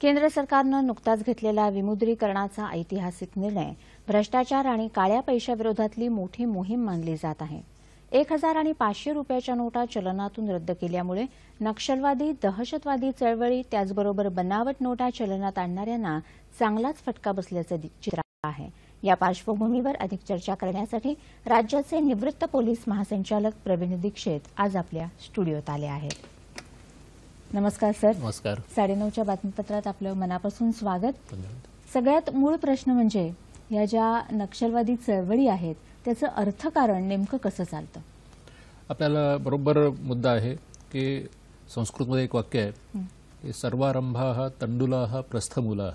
केंद्र सरकारनं नुकताच घेतलेला विमुद्रीकरणाचा ऐतिहासिक निर्णय भ्रष्टाचार आणि काळ्या पैशाविरोधातली मोठी मोहीम मानली जात आहे. एक हजार आणि पाचशे रुपयाच्या नोटा चलनातून रद्द केल्यामुळे नक्षलवादी दहशतवादी चळवळी त्याचबरोबर बनावट नोटा चलनात आणणाऱ्यांना चांगलाच फटका बसल्याचं दि- चित्र आहे. या पार्श्वभूमीवर अधिक चर्चा करण्यासाठी राज्याचे निवृत्त पोलीस महासंचालक प्रवीण दीक्षित आज आपल्या स्टुडिओत आले आहेत. नमस्कार सर. नमस्कार. साडेनऊच्या बातमीपत्रात आपलं मनापासून स्वागत. सगळ्यात मूळ प्रश्न म्हणजे या ज्या नक्षलवादी चळवळी आहेत त्याचं अर्थकारण नेमकं कसं चालतं? आपल्याला बरोबर मुद्दा आहे की संस्कृतमध्ये एक वाक्य आहे की सर्वारंभा तंडुला प्रस्थमूला.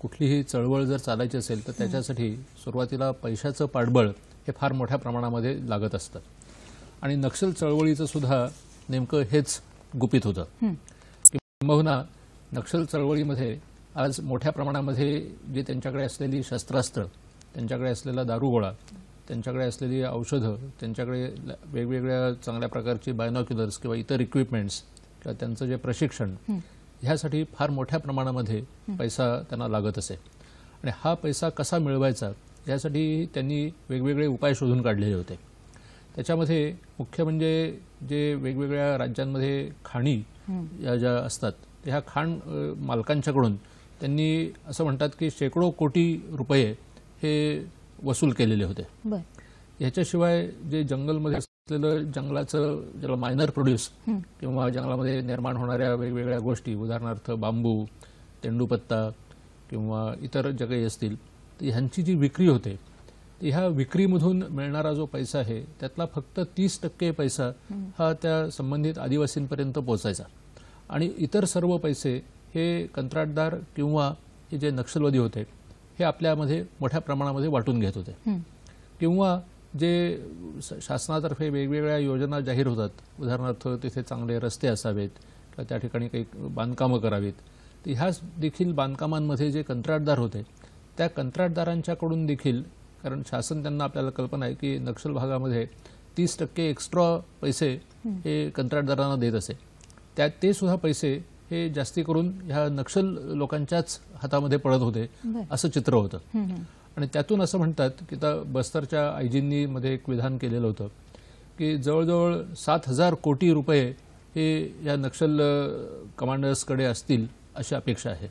कुठलीही चळवळ जर चालायची असेल तर त्याच्यासाठी सुरुवातीला पैशाचं पाठबळ हे फार मोठ्या प्रमाणामध्ये लागत असतं. आणि नक्षल चळवळीचं सुद्धा नेमकं हेच गुपित होतं. किंबहुना नक्षल चळवळीमध्ये आज मोठ्या प्रमाणामध्ये जी त्यांच्याकडे असलेली शस्त्रास्त्र त्यांच्याकडे असलेला दारुगोळा त्यांच्याकडे असलेली औषधं त्यांच्याकडे वेगवेगळ्या चांगल्या प्रकारची बायनॉक्युलर्स किंवा इतर इक्विपमेंट्स किंवा त्यांचं जे प्रशिक्षण ह्यासाठी फार मोठ्या प्रमाणामध्ये पैसा त्यांना लागत असे. आणि हा पैसा कसा मिळवायचा यासाठी त्यांनी वेगवेगळे उपाय शोधून काढलेले होते. त्याच्यामध्ये मुख्य म्हणजे जे वेगवेगळ्या राज्यांमध्ये खाणी या ज्या असतात ह्या खाण मालकांच्याकडून त्यांनी असं म्हणतात की शेकडो कोटी रुपये हे वसूल केलेले होते. ह्याच्याशिवाय जे जंगलमध्ये असलेलं जंगलाचं ज्याला मायनर प्रोड्यूस किंवा जंगलामध्ये निर्माण होणाऱ्या वेगवेगळ्या गोष्टी उदाहरणार्थ बांबू तेंडूपत्ता किंवा इतर जे काही असतील तर ह्यांची जी विक्री होते तर ह्या विक्रीमधून मिळणारा जो पैसा आहे त्यातला फक्त तीस टक्के पैसा हा त्या संबंधित आदिवासींपर्यंत पोहोचायचा. आणि इतर सर्व पैसे हे कंत्राटदार किंवा हे जे नक्षलवादी होते हे आपल्यामध्ये मोठ्या प्रमाणामध्ये वाटून घेत होते. किंवा जे शासनातर्फे वेगवेगळ्या योजना जाहीर होतात. उदाहरणार्थ तिथे चांगले रस्ते असावेत किंवा त्या ठिकाणी काही बांधकामं करावीत. तर ह्या देखील बांधकामांमध्ये जे कंत्राटदार होते त्या कंत्राटदारांच्याकडून देखील कारण शासन त्यांना आपल्याला कल्पना आहे की नक्षल भागामध्ये तीस टक्के एक्स्ट्रा पैसे हे कंत्राटदारांना देत असे. त्यात ते सुद्धा पैसे हे जास्ती करून ह्या नक्षल लोकांच्याच हातामध्ये पडत होते. असं चित्र होतं. आणि त्यातून असं म्हणतात की आता बस्तरच्या आयजींनी मध्ये एक विधान केलेलं होतं की जवळजवळ सात हजार कोटी रुपये हे या नक्षल कमांडर्सकडे असतील अशी अपेक्षा आहे.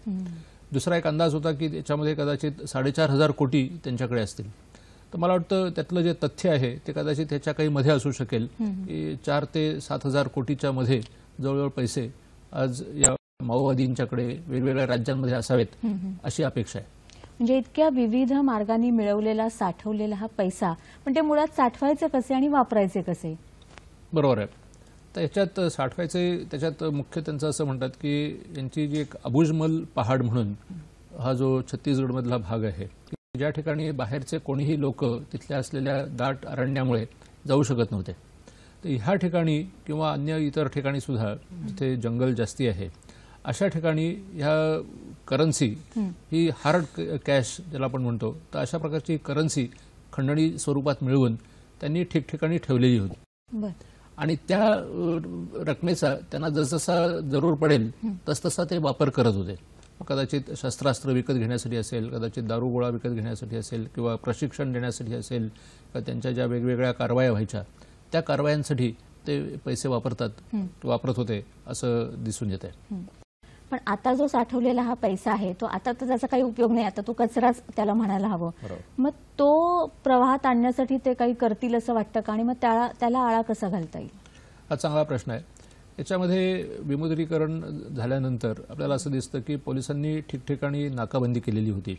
दुसरा एक अंदाज होता की त्याच्यामध्ये कदाचित साडेचार हजार कोटी त्यांच्याकडे असतील. तर मला वाटतं त्यातलं जे तथ्य आहे ते कदाचित त्याच्या काही मध्ये असू शकेल. की चार ते सात हजार कोटीच्या मध्ये जवळजवळ पैसे आज या माओवादींच्याकडे वेगवेगळ्या राज्यांमध्ये असावेत अशी अपेक्षा आहे. म्हणजे इतक्या विविध मार्गांनी मिळवलेला साठवलेला हा पैसा पण ते मुळात साठवायचे कसे आणि वापरायचे कसे? बरोबर आहे. तर याच्यात साठवायचे त्याच्यात मुख्य त्यांचं असं म्हणतात की यांची जी एक अबुजमल पहाड म्हणून हा जो छत्तीसगडमधला भाग आहे ज्या ठिकाणी बाहेरचे कोणीही लोक तिथल्या असलेल्या दाट अरण्यामुळे जाऊ शकत नव्हते. तर ह्या ठिकाणी किंवा अन्य इतर ठिकाणी सुद्धा जिथे जंगल जास्ती आहे अशा ठिकाणी ह्या करन्सी ही. हार्ड कॅश ज्याला आपण म्हणतो तर अशा प्रकारची करन्सी खंडणी स्वरूपात मिळवून त्यांनी ठिकठिकाणी ठेवलेली होती. आणि त्या रकमेचा त्यांना जसजसा जरूर पडेल तसतसा ते वापर करत होते. कदाचित शस्त्रास्त्र विकत घेण्यासाठी असेल कदाचित दारुगोळा विकत घेण्यासाठी असेल किंवा प्रशिक्षण देण्यासाठी असेल किंवा त्यांच्या ज्या वेगवेगळ्या कारवाया व्हायच्या त्या कारवायांसाठी ते पैसे वापरतात वापरत होते असं दिसून येत आहे पण आता जो साठवलेला हा पैसा आहे तो आता तर त्याचा काही उपयोग नाही. आता तो कचराच त्याला म्हणायला हवं. मग तो प्रवाहात आणण्यासाठी ते काही करतील असं वाटतं का? आणि मग त्याला त्याला आळा कसा घालता येईल? हा चांगला प्रश्न आहे. याच्यामध्ये विमुद्रीकरण झाल्यानंतर आपल्याला असं दिसतं की पोलिसांनी ठिकठिकाणी नाकाबंदी केलेली होती.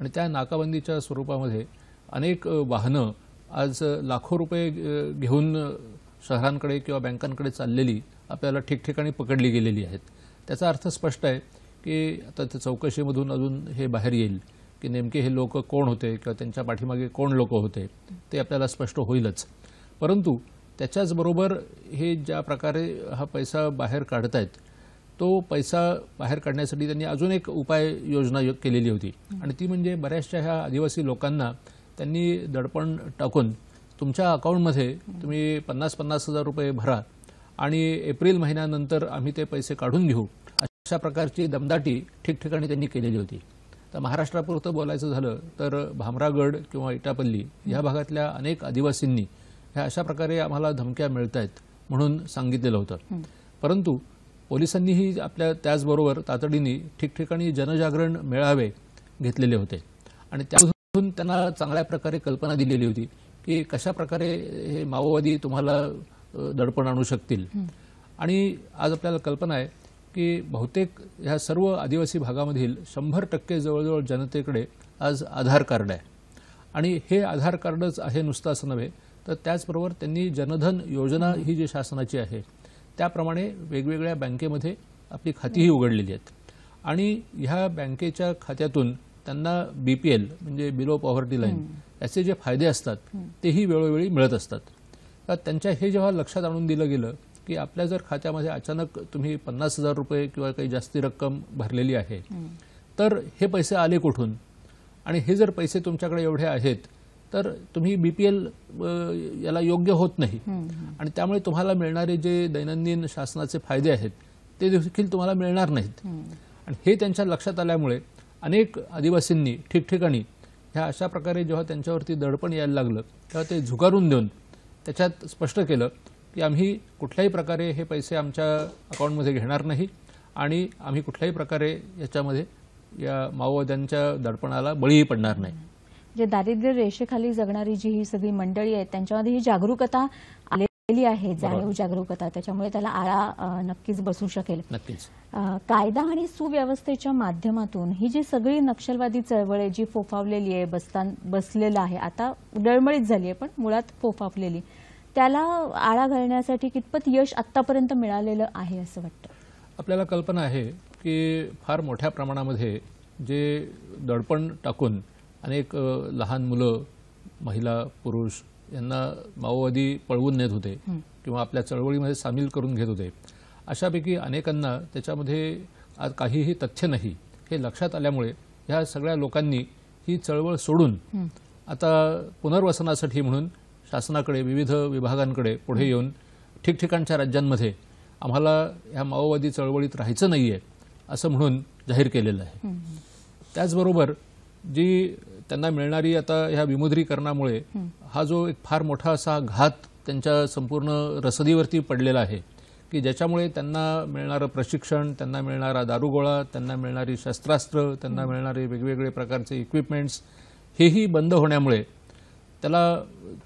आणि त्या नाकाबंदीच्या स्वरूपामध्ये अनेक वाहनं आज लाखो रुपये घेऊन शहरांकडे किंवा बँकांकडे चाललेली आपल्याला ठिकठिकाणी पकडली गेलेली आहेत. त्याचा अर्थ स्पष्ट आहे की आता त्या चौकशीमधून अजून हे बाहेर येईल की नेमके हे लोक कोण होते किंवा त्यांच्या पाठीमागे कोण लोक होते ते आपल्याला स्पष्ट होईलच. परंतु त्याच्याचबरोबर हे ज्या प्रकारे हा पैसा बाहेर काढतायत तो पैसा बाहेर काढण्यासाठी त्यांनी अजून एक उपाय योजना यो- केलेली होती. आणि ती म्हणजे बऱ्याचशा ह्या आदिवासी लोकांना त्यांनी दडपण टाकून तुमच्या अकाउंटमध्ये तुम्ही पन्नास पन्नास हजार रुपये भरा आणि एप्रिल महिन्यानंतर आम्ही ते पैसे काढून घेऊ. अशा प्रकारची दमदाटी ठिकठिकाणी त्यांनी केलेली होती. तर महाराष्ट्रापुरतं बोलायचं झालं तर भामरागड किंवा इटापल्ली या भागातल्या अनेक आदिवासींनी ह्या अशा प्रकारे आम्हाला धमक्या मिळत आहेत म्हणून सांगितलेलं होतं. परंतु पोलिसांनीही आपल्या त्याचबरोबर तातडीने ठिकठिकाणी जनजागरण मेळावे घेतलेले होते. आणि त्यामधून त्यांना चांगल्या प्रकारे कल्पना दिलेली होती की कशा प्रकारे हे माओवादी तुम्हाला दडपण आणू शकतील. आणि आज आपल्याला कल्पना आहे की बहुतेक ह्या सर्व आदिवासी भागामधील शंभर टक्के जवळजवळ जनतेकडे आज आधार कार्ड आहे. आणि हे आधार कार्डच आहे नुसतं असं नव्हे तर त्याचबरोबर त्यांनी जनधन योजना ही. जी शासनाची आहे त्याप्रमाणे वेगवेगळ्या बँकेमध्ये आपली खातीही उघडलेली आहेत. आणि ह्या बँकेच्या खात्यातून त्यांना बीपीएल म्हणजे बिलो पॉव्हर्टी लाईन याचे जे फायदे असतात तेही वेळोवेळी मिळत असतात. त्यांच्या हे जेव्हा लक्षात आणून दिलं गेलं की आपल्या जर खात्यामध्ये अचानक तुम्ही पन्नास हजार रुपये किंवा काही जास्ती रक्कम भरलेली आहे तर हे पैसे आले कुठून? आणि हे जर पैसे तुमच्याकडे एवढे आहेत तर तुम्ही बीपीएल याला योग्य होत नाही. आणि त्यामुळे तुम्हाला मिळणारे जे दैनंदिन शासनाचे फायदे आहेत ते देखील तुम्हाला मिळणार नाहीत. आणि हे त्यांच्या लक्षात आल्यामुळे अनेक आदिवासींनी ठिकठिकाणी ह्या अशा प्रकारे जेव्हा त्यांच्यावरती दडपण यायला लागलं तेव्हा ते झुगारून देऊन त्याच्यात स्पष्ट केलं की आम्ही कुठल्याही प्रकारे हे पैसे आमच्या अकाउंटमध्ये घेणार नाही आणि आम्ही कुठल्याही प्रकारे याच्यामध्ये या माओवाद्यांच्या दडपणाला बळीही पडणार नाही. जे दारिद्र्य रेषेखाली जगणारी जी ही सगळी मंडळी आहेत त्यांच्यामध्ये ही जागरूकता आलेली आहे जाणीव जागरूकता त्याच्यामुळे त्याला आळा नक्कीच बसू शकेल. नक्कीच. कायदा आणि सुव्यवस्थेच्या माध्यमातून ही जी सगळी नक्षलवादी चळवळ आहे जी फोफावलेली आहे बसतान बसलेलं आहे आता डळमळीत झाली आहे पण मुळात फोफावलेली त्याला आळा घालण्यासाठी कितपत यश आतापर्यंत मिळालेलं आहे असं वाटतं? आपल्याला कल्पना आहे की फार मोठ्या प्रमाणामध्ये जे दडपण टाकून अनेक लहान मुलं महिला पुरुष यांना माओवादी पळवून नेत होते किंवा आपल्या चळवळीमध्ये सामील करून घेत होते. अशापैकी अनेकांना त्याच्यामध्ये आज काहीही तथ्य नाही हे लक्षात आल्यामुळे ह्या सगळ्या लोकांनी ही चळवळ सोडून आता पुनर्वसनासाठी म्हणून शासनाकडे विविध विभागांकडे पुढे येऊन ठिकठिकाणच्या राज्यांमध्ये आम्हाला ह्या माओवादी चळवळीत राहायचं नाहीये असं म्हणून जाहीर केलेलं आहे. त्याचबरोबर जी त्यांना मिळणारी आता ह्या विमुद्रीकरणामुळे हा जो एक फार मोठा असा घात त्यांच्या संपूर्ण रसदीवरती पडलेला आहे की ज्याच्यामुळे त्यांना मिळणारं प्रशिक्षण त्यांना मिळणारा दारुगोळा त्यांना मिळणारी शस्त्रास्त्र त्यांना मिळणारे वेगवेगळे प्रकारचे इक्विपमेंट्स हेही बंद होण्यामुळे त्याला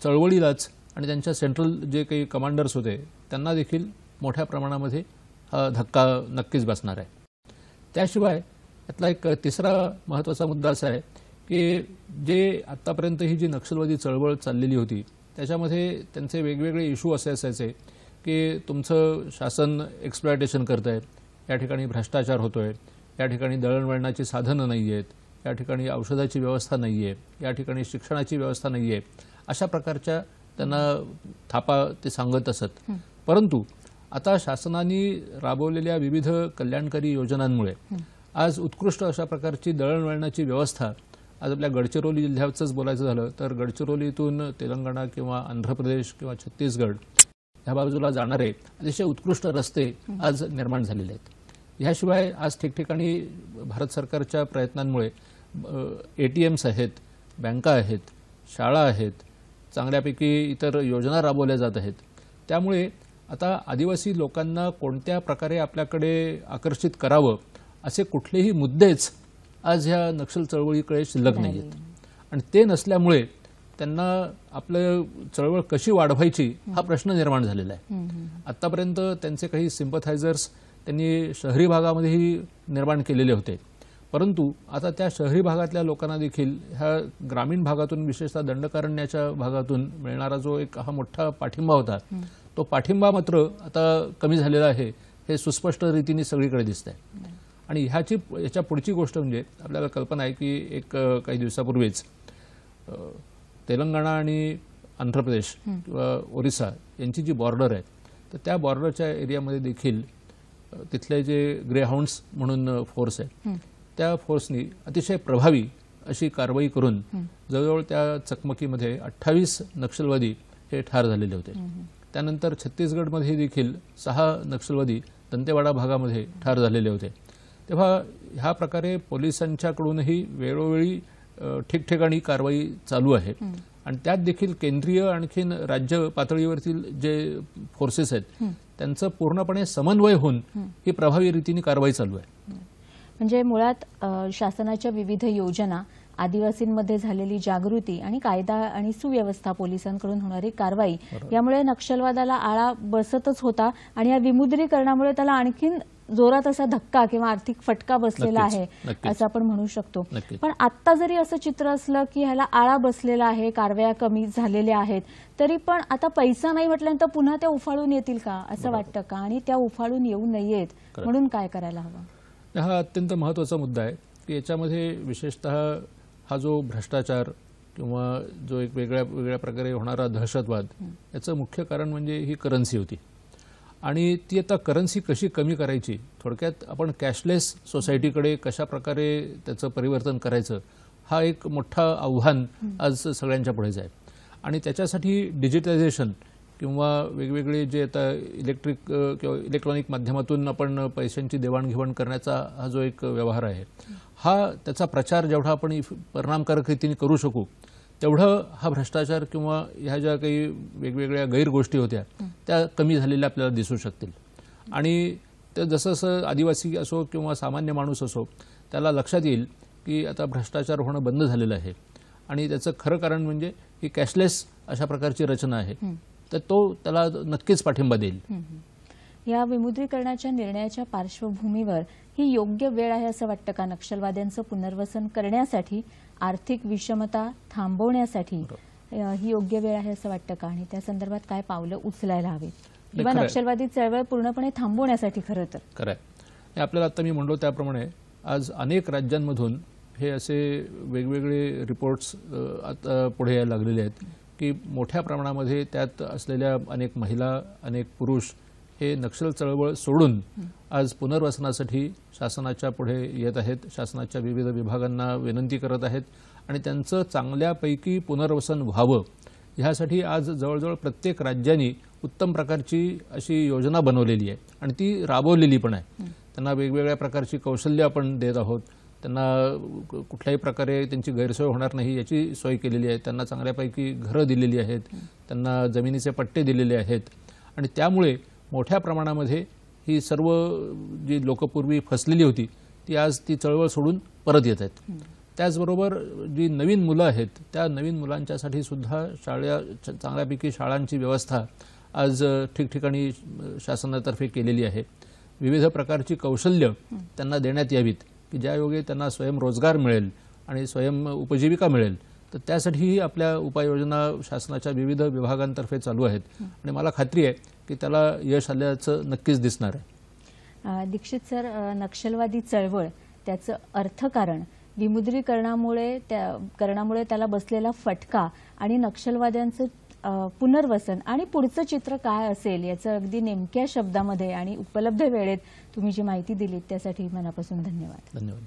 चळवळीलाच आणि त्यांच्या सेंट्रल जे काही कमांडर्स होते त्यांना देखील मोठ्या प्रमाणामध्ये हा धक्का नक्कीच बसणार आहे. त्याशिवाय यातला एक तिसरा महत्त्वाचा मुद्दा असा आहे की जे आत्तापर्यंत ही जी नक्षलवादी चळवळ चाललेली होती त्याच्यामध्ये त्यांचे वेगवेगळे इश्यू असे असायचे की तुमचं शासन एक्सप्लॉयटेशन करत आहे या ठिकाणी भ्रष्टाचार होतोय या ठिकाणी दळणवळणाची साधनं नाही आहेत या ठिकाणी औषधाची व्यवस्था नाही आहे या ठिकाणी शिक्षणाची व्यवस्था नाही आहे अशा प्रकारच्या त्यांना थापा ते सांगत असत. परंतु आता शासनाने राबवलेल्या विविध कल्याणकारी योजनांमुळे आज उत्कृष्ट अशा प्रकारची दळणवळणाची व्यवस्था. आज आपल्या गडचिरोली जिल्ह्याचंच बोलायचं झालं तर गडचिरोलीतून तेलंगणा किंवा आंध्र प्रदेश किंवा छत्तीसगड ह्या बाजूला जाणारे अतिशय उत्कृष्ट रस्ते आज निर्माण झालेले आहेत. ह्याशिवाय आज ठिकठिकाणी भारत सरकारच्या प्रयत्नांमुळे ए टी एम्स आहेत बँका आहेत शाळा आहेत चांगल्यापैकी इतर योजना राबवल्या जात आहेत. त्यामुळे आता आदिवासी लोकांना कोणत्या प्रकारे आपल्याकडे आकर्षित करावं असे कुठलेही मुद्देच आज ह्या नक्षल चळवळीकडे शिल्लक नाही. आहेत आणि ते नसल्यामुळे त्यांना आपलं चळवळ कशी वाढवायची हा प्रश्न निर्माण झालेला आहे. आतापर्यंत त्यांचे काही सिम्पथायझर्स त्यांनी शहरी भागामध्येही निर्माण केलेले होते. परंतु आता त्या शहरी भागातल्या लोकांना देखील ह्या ग्रामीण भागातून विशेषतः दंडकारण्याच्या भागातून मिळणारा जो एक हा मोठा पाठिंबा होता तो पाठिंबा मात्र आता कमी झालेला आहे हे सुस्पष्ट रीतीने सगळीकडे दिसत आहे आणि ह्याची याच्या पुढची गोष्ट म्हणजे आपल्याला कल्पना आहे की एक काही दिवसापूर्वीच तेलंगणा आणि आंध्र प्रदेश किंवा ओरिसा यांची जी बॉर्डर आहे तर त्या बॉर्डरच्या एरियामध्ये देखील तिथले जे ग्रे हाऊंड्स म्हणून फोर्स आहे त्या फोर्सनी अतिशय प्रभावी अशी कारवाई करून जवळजवळ त्या चकमकीमध्ये अठ्ठावीस नक्षलवादी हे ठार झालेले होते. त्यानंतर छत्तीसगडमध्ये देखील सहा नक्षलवादी दंतेवाडा भागामध्ये ठार झालेले होते. तेव्हा ह्या प्रकारे पोलिसांच्याकडूनही वेळोवेळी ठिकठिकाणी कारवाई चालू आहे. आणि त्यात देखील केंद्रीय आणखीन राज्य पातळीवरतील जे फोर्सेस आहेत त्यांचं पूर्णपणे समन्वय होऊन ही. प्रभावी रीतीने कारवाई चालू आहे. म्हणजे मुळात शासनाच्या विविध योजना आदिवासींमध्ये झालेली जागृती आणि कायदा आणि सुव्यवस्था पोलिसांकडून होणारी कारवाई यामुळे नक्षलवादाला आळा बसतच होता आणि या विमुद्रीकरणामुळे त्याला आणखीन जोरात असा धक्का किंवा आर्थिक फटका बसलेला आहे. असं आपण म्हणू शकतो. पण आत्ता जरी असं चित्र असलं की ह्याला आळा बसलेला आहे कारवाया कमी झालेल्या आहेत तरी पण आता पैसा नाही म्हटल्यानंतर पुन्हा त्या उफाळून येतील का असं वाटतं का? आणि त्या उफाळून येऊ नयेत म्हणून काय करायला हवं? हा अत्यंत महत्त्वाचा मुद्दा आहे. की याच्यामध्ये विशेषतः हा जो भ्रष्टाचार किंवा जो एक वेगळ्या वेगळ्या प्रकारे होणारा दहशतवाद याचं मुख्य कारण म्हणजे ही करन्सी होती. आणि ती आता करन्सी कशी कमी करायची? थोडक्यात आपण कॅशलेस सोसायटीकडे कशा प्रकारे त्याचं परिवर्तन करायचं हा एक मोठा आव्हान आज सगळ्यांच्या पुढेच आहे आणि त्याच्यासाठी डिजिटायझेशन किंवा वेगवेगळे जे आता इलेक्ट्रिक किंवा इलेक्ट्रॉनिक माध्यमातून आपण पैशांची देवाणघेवाण करण्याचा हा जो एक व्यवहार आहे हा त्याचा प्रचार जेवढा आपण इफ- परिणामकारक रीतीने करू शकू तेवढं हा भ्रष्टाचार किंवा ह्या ज्या काही वेगवेगळ्या गैरगोष्टी होत्या त्या कमी झालेल्या आपल्याला दिसू शकतील. आणि ते जसं जसं आदिवासी असो किंवा सामान्य माणूस असो त्याला लक्षात येईल की आता भ्रष्टाचार होणं बंद झालेलं आहे. आणि त्याचं खरं कारण म्हणजे ही कॅशलेस अशा प्रकारची रचना आहे. तर तो त्याला नक्कीच पाठिंबा देईल. या विमुद्रीकरणाच्या निर्णयाच्या पार्श्वभूमीवर ही योग्य वेळ आहे असं वाटतं का नक्षलवाद्यांचं पुनर्वसन करण्यासाठी आर्थिक विषमता थांबवण्यासाठी? ही योग्य वेळ आहे असं वाटतं का? आणि त्या संदर्भात काय पावलं उचलायला हवीत? किंवा. नक्षलवादी चळवळ पूर्णपणे थांबवण्यासाठी खरं तर? खरं आहे. आपल्याला आता मी म्हणलो त्याप्रमाणे आज अनेक राज्यांमधून हे असे वेगवेगळे रिपोर्ट्स आता पुढे यायला लागलेले आहेत की मोठ्या प्रमाणामध्ये त्यात असलेल्या अनेक महिला अनेक पुरुष हे नक्षल चळवळ सोडून आज पुनर्वसनासाठी शासनाच्या पुढे येत आहेत. शासनाच्या विविध विभागांना विनंती करत आहेत आणि त्यांचं चांगल्यापैकी पुनर्वसन व्हावं. ह्यासाठी आज जवळजवळ प्रत्येक राज्यांनी उत्तम प्रकारची अशी योजना बनवलेली आहे. आणि ती राबवलेली पण आहे. त्यांना वेगवेगळ्या प्रकारची कौशल्य आपण देत आहोत. त्यांना कुठल्याही प्रकारे त्यांची गैरसोय होणार नाही याची सोय केलेली आहे. त्यांना चांगल्यापैकी घरं दिलेली आहेत. त्यांना जमिनीचे पट्टे दिलेले आहेत. आणि त्यामुळे मोठ्या प्रमाणामध्ये ही सर्व जी लोकपूर्वी फसलेली होती ती आज ती चळवळ सोडून परत येत आहेत. त्याचबरोबर जी नवीन मुलं आहेत त्या नवीन मुलांच्यासाठी सुद्धा शाळा चांगल्यापैकी शाळांची व्यवस्था आज ठिकठिकाणी शासनातर्फे केलेली आहे. विविध प्रकारची कौशल्य त्यांना देण्यात यावीत की ज्यायोगे त्यांना स्वयंरोजगार मिळेल आणि स्वयं उपजीविका मिळेल. तर त्यासाठीही आपल्या उपाययोजना शासनाच्या विविध विभागांतर्फे चालू आहेत. आणि मला खात्री आहे की त्याला यश आल्याचं नक्कीच दिसणार आहे. दीक्षित सर नक्षलवादी चळवळ त्याचं अर्थकारण विमुद्रीकरणामुळे त्या करणामुळे त्याला बसलेला फटका आणि नक्षलवाद्यांचं पुनर्वसन आणि पुढचं चित्र काय असेल याचं अगदी नेमक्या शब्दामध्ये आणि उपलब्ध वेळेत तुम्ही जी माहिती दिलीत त्यासाठी मनापासून धन्यवाद. धन्यवाद.